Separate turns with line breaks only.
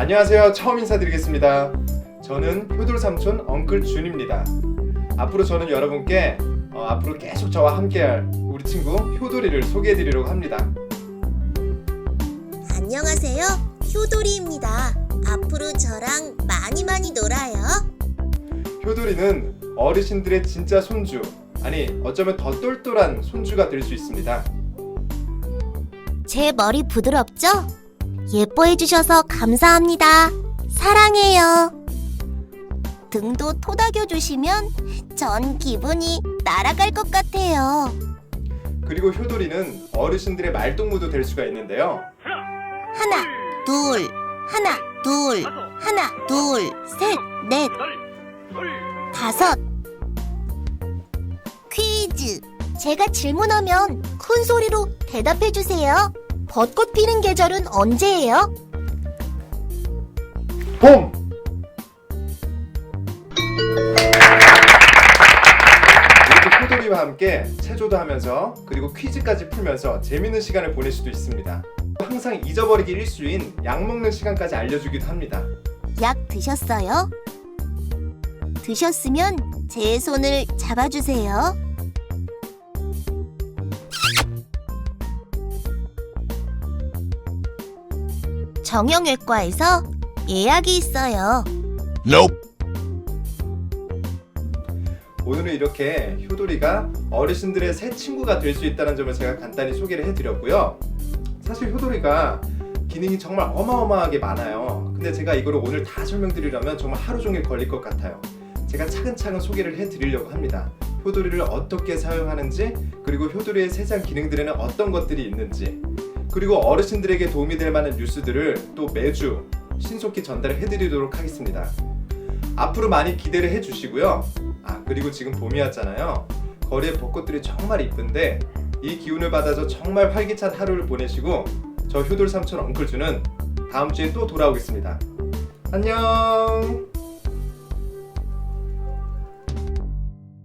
안녕하세요. 처음 인사드리겠습니다. 저는 효돌 삼촌 엉클 준입니다. 앞으로 저는 여러분께 어, 앞으로 계속 저와 함께할 우리 친구 효돌이를 소개해드리려고 합니다.
안녕하세요. 효돌이입니다. 앞으로 저랑 많이 많이 놀아요.
효돌이는 어르신들의 진짜 손주, 아니 어쩌면 더 똘똘한 손주가 될 수 있습니다.
제 머리 부드럽죠? 예뻐해 주셔서 감사합니다. 사랑해요. 등도 토닥여 주시면 전 기분이 날아갈 것 같아요.
그리고 효돌이는 어르신들의 말동무도 될 수가 있는데요.
하나, 둘, 하나, 둘, 하나, 둘, 셋, 넷, 다섯. 퀴즈. 제가 질문하면 큰 소리로 대답해 주세요. 벚꽃 피는 계절은 언제예요?
봄! 이렇게 효돌이와 함께 체조도 하면서 그리고 퀴즈까지 풀면서 재밌는 시간을 보낼 수도 있습니다. 항상 잊어버리기 일수인 약 먹는 시간까지 알려주기도 합니다.
약 드셨어요? 드셨으면 제 손을 잡아주세요. 정형외과에서 예약이 있어요.
Nope.
오늘은 이렇게 효돌이가 어르신들의 새 친구가 될 수 있다는 점을 제가 간단히 소개를 해드렸고요. 사실 효돌이가 기능이 정말 어마어마하게 많아요. 근데 제가 이거를 오늘 다 설명드리려면 정말 하루 종일 걸릴 것 같아요. 제가 차근차근 소개를 해드리려고 합니다. 효돌이를 어떻게 사용하는지, 그리고 효돌이의 세상 기능들에는 어떤 것들이 있는지, 그리고 어르신들에게 도움이 될 만한 뉴스들을 또 매주 신속히 전달을 해드리도록 하겠습니다. 앞으로 많이 기대를 해 주시고요. 아 그리고 지금 봄이 왔잖아요. 거리에 벚꽃들이 정말 이쁜데 이 기운을 받아서 정말 활기찬 하루를 보내시고 저 효돌 삼촌 엉클주는 다음 주에 또 돌아오겠습니다. 안녕.